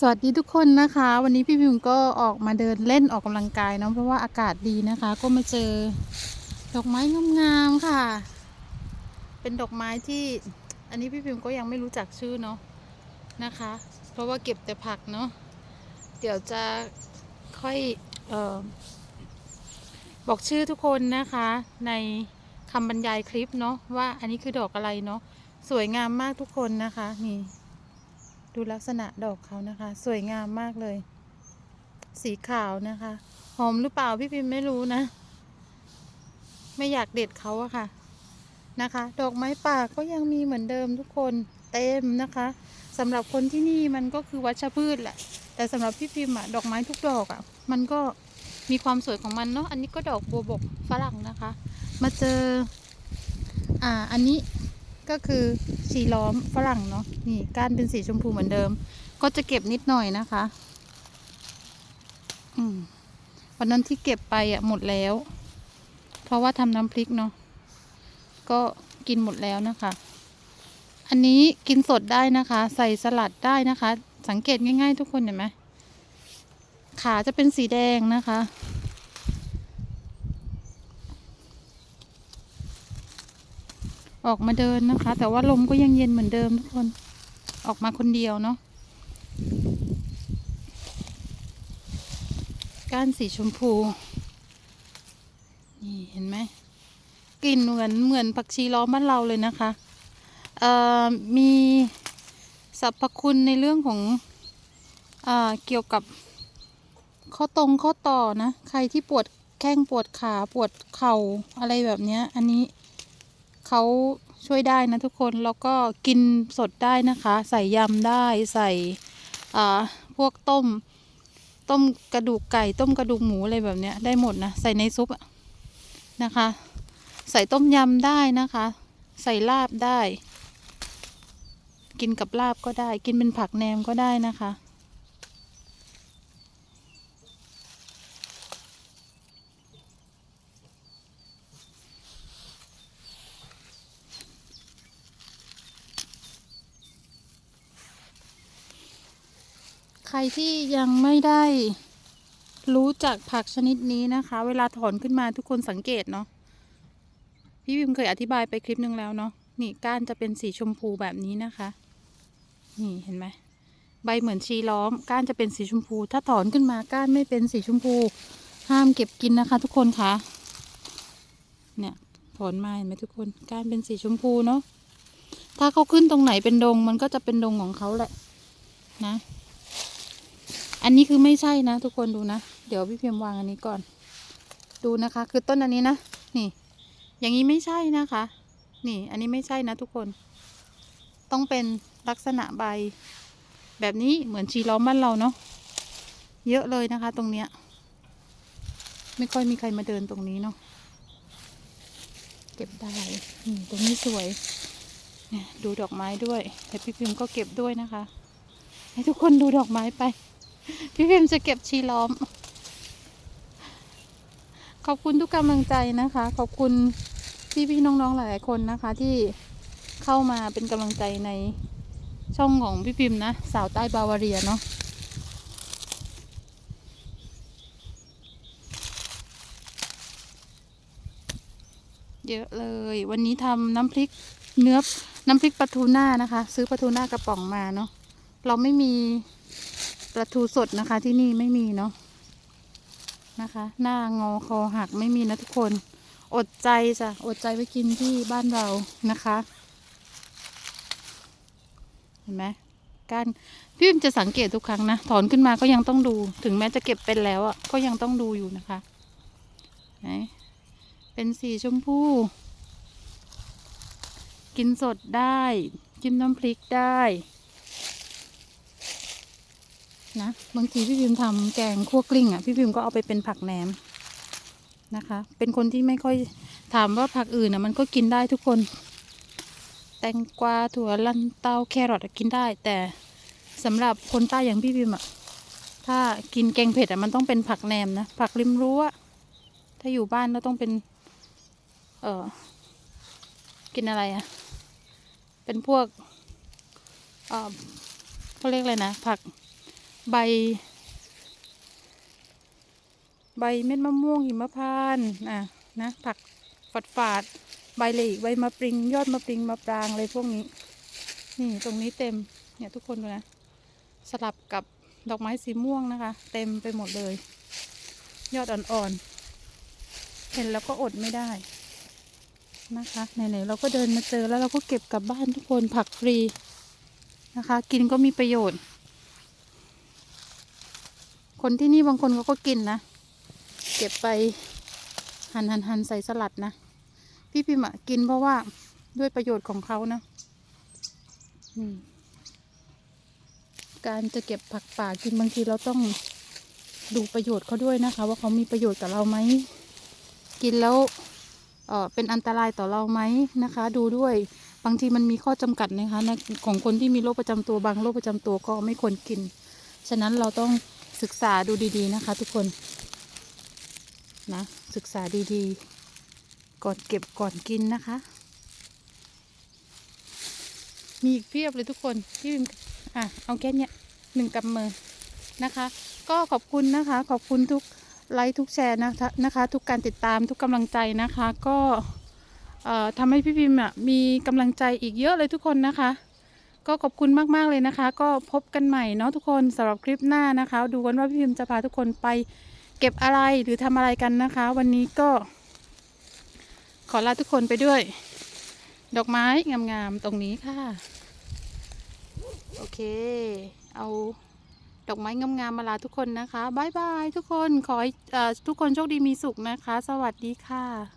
สวัสดีทุกคนนะคะ วันนี้พี่พิมก็ออกมาเดินเล่นออกกำลังกายเนาะเพราะว่าอากาศดีนะคะ ก็มาเจอดอกไม้งามๆค่ะ เป็นดอกไม้ที่อันนี้พี่พิมก็ยังไม่รู้จักชื่อเนาะนะคะ เพราะว่าเก็บแต่ผักเนาะเดี๋ยวจะค่อยออบอกชื่อทุกคนนะคะ ในคำบรรยายคลิปเนาะว่าอันนี้คือดอกอะไรเนาะสวยงามมากทุกคนนะคะนี่ ดูลักษณะดอกเขานะคะ สวยงามมากเลย สีขาวนะคะ หอมหรือเปล่าพี่พิมไม่รู้นะ ไม่อยากเด็ดเขาอะค่ะนะคะ ดอกไม้ป่าก็ยังมีเหมือนเดิมทุกคนเต็มนะคะสำหรับคนที่นี่มันก็คือวัชพืชแหละ แต่สำหรับพี่พิมอะดอกไม้ทุกดอกอะมันก็มีความสวยของมันเนาะอันนี้ก็ดอกบัวบกฝรั่งนะคะ มาเจออ่าอันนี้ ก็คือชีล้อมฝรั่งเนาะนี่ก้านเป็นสีชมพูเหมือนเดิม ก็จะเก็บนิดหน่อยนะคะอืมวันนั้นที่เก็บไปอะหมดแล้ว เพราะว่าทำน้ำพริกเนาะก็กินหมดแล้วนะคะ อันนี้กินสดได้นะคะ ใส่สลัดได้นะคะ สังเกตง่าย ๆ ทุกคนเห็นไหมขาจะเป็นสีแดงนะคะ ออกมาเดินนะคะ แต่ว่าลมก็ยังเย็นเหมือนเดิมทุกคน ออกมาคนเดียวเนาะก้านสีชมพู นี่เห็นไหมกลิ่นเหมือนเหมือนผักชีล้อมบ้านเราเลยนะคะมีสรรพคุณในเรื่องของอเกี่ยวกับข้อตรงข้อต่อนะ ใครที่ปวดแข้งปวดขาปวดเข่าอะไรแบบนี้อันนี้ เขาช่วยได้นะทุกคน แล้วก็กินสดได้นะคะ ใส่ยำได้ใส่พวกต้ม ต้มกระดูกไก่ ต้มกระดูกหมูอะไรแบบเนี้ยได้หมดนะ ใส่ในซุปนะคะ ใส่ต้มยำได้นะคะ ใส่ลาบได้ กินกับลาบก็ได้ กินเป็นผักแหนมก็ได้นะคะ รที่ยังไม่ได้รู้จักผักชนิดนี้นะคะ เวลาถอนขึ้นมาทุกคนสังเกตเนาะพี่พิมเคยอธิบายไปคลิปหนึ่งแล้วเนาะนี่ก้านจะเป็นสีชมพูแบบนี้นะคะ นี่เห็นไหมใบเหมือนชีล้อม ก้านจะเป็นสีชมพู ถ้าถอนขึ้นมาก้านไม่เป็นสีชมพู ห้ามเก็บกินนะคะ ทุกคนคะเนี่ยถอนมาเห็นไหมทุกคนก้านเป็นสีชมพูเนาะถ้าเขาขึ้นตรงไหนเป็นดง มันก็จะเป็นดงของเขาแหละ นะ อันนี้คือไม่ใช่นะ ทุกคนดูนะ เดี๋ยวพี่เพียมวางอันนี้ก่อน ดูนะคะ คือต้นอันนี้นะ นี่ อย่างนี้ไม่ใช่นะคะ นี่ อันนี้ไม่ใช่นะ ทุกคน ต้องเป็นลักษณะใบ แบบนี้เหมือนชีล้อมบ้านเราเนาะ เยอะเลยนะคะ ตรงเนี้ย ไม่ค่อยมีใครมาเดินตรงนี้เนาะ เก็บได้นี่ตรงนี้สวยเนี่ยดูดอกไม้ด้วยแต่พี่พิมก็เก็บด้วยนะคะ ให้ทุกคนดูดอกไม้ไป พี่พิมจะเก็บชีล้อม ขอบคุณทุกกำลังใจนะคะ ขอบคุณพี่พี่ๆน้องๆหลายๆคนนะคะ ที่เข้ามาเป็นกำลังใจในช่องของพี่พิมพ์นะ สาวใต้บาวาเรียเนาะเยอะเลย วันนี้ทำน้ำพริกเนื้อน้ำพริกปลาทูน่านะคะ ซื้อปลาทูน่ากระป๋องมาเนาะเราไม่มี ปลาทูสดนะคะ ที่นี่ไม่มีเนาะนะคะ หน้างอคอหักไม่มีนะทุกคน อดใจจ้ะอดใจไว้กินที่บ้านเรานะคะ เห็นไหมก้านพี่มจะสังเกตทุกครั้งนะถอนขึ้นมาก็ยังต้องดู ถึงแม้จะเก็บเป็นแล้วอะก็ยังต้องดูอยู่นะคะไหนเป็นสีชมพูกินสดได้ จิ้มน้ำพริกได้ นะบางทีพี่พิมทำแกงคั่วกลิ้งอะพี่พิมก็เอาไปเป็นผักแหนมนะคะ เป็นคนที่ไม่ค่อยถามว่าผักอื่นอะมันก็กินได้ทุกคน แตงกวาถั่วลันเตาแครอทกินได้ แต่สำหรับคนใต้อย่างพี่พิมอะถ้ากินแกงเผ็ดอะมันต้องเป็นผักแหนมนะผักริมรั้วถ้าอยู่บ้านก็ต้องเป็น เออกินอะไรอะเป็นพวกเออเขาเรียกอะไรนะผัก ใบ ใบเม็ดมะม่วงหิมพานต์อะนะผักฝาดฝาดใบเลีกใบมะปริง ยอดมะปริงมะปรางอะไรพวกนี้ นี่ตรงนี้เต็มเนี่ยทุกคนดูนะ สลับกับดอกไม้สีม่วงนะคะ เต็มไปหมดเลย ยอดอ่อนๆ เห็นแล้วก็อดไม่ได้นะคะไหนๆเราก็เดินมาเจอแล้วเราก็เก็บกลับบ้านทุกคนผักฟรีนะคะ กินก็มีประโยชน์ คนที่นี่บางคนเขาก็กินนะ เก็บไปหันหันหันใส่สลัดนะ พี่พิมะกินเพราะว่าด้วยประโยชน์ของเขานะการจะเก็บผักป่ากินบางทีเราต้องดูประโยชน์เขาด้วยนะคะ ว่าเขามีประโยชน์กับเราไหม กินแล้วเออเป็นอันตรายต่อเราไหมนะคะ ดูด้วยบางทีมันมีข้อจำกัดนะคะของคนที่มีโรคประจำตัวบางโรคประจำตัวก็ไม่ควรกิน ฉะนั้นเราต้อง ศึกษาดูดีๆนะคะ ทุกคนนะศึกษาดีๆ ก่อนเก็บก่อนกินนะคะ มีอีกเพียบเลยทุกคนที่พิมอะเอาแค่เนี้ยหนึ่งกำมือนะคะ ก็ขอบคุณนะคะ ขอบคุณทุกไลค์ทุกแชร์นะคะนะคะ ทุกการติดตามทุกกำลังใจนะคะ ก็เอ่อทำให้พี่พิมพ์อะมีกำลังใจอีกเยอะเลยทุกคนนะคะ ก็ขอบคุณมากๆเลยนะคะ ก็พบกันใหม่เนาะทุกคนสำหรับคลิปหน้านะคะ ดูกันว่าพี่พิมจะพาทุกคนไปเก็บอะไรหรือทำอะไรกันนะคะ วันนี้ก็ ขอลาทุกคนไปด้วย ดอกไม้งามๆตรงนี้ค่ะ โอเค เอาดอกไม้งามๆมาลาทุกคนนะคะบายบายทุกคนขอให้ทุกคนโชคดีมีสุขนะคะ สวัสดีค่ะ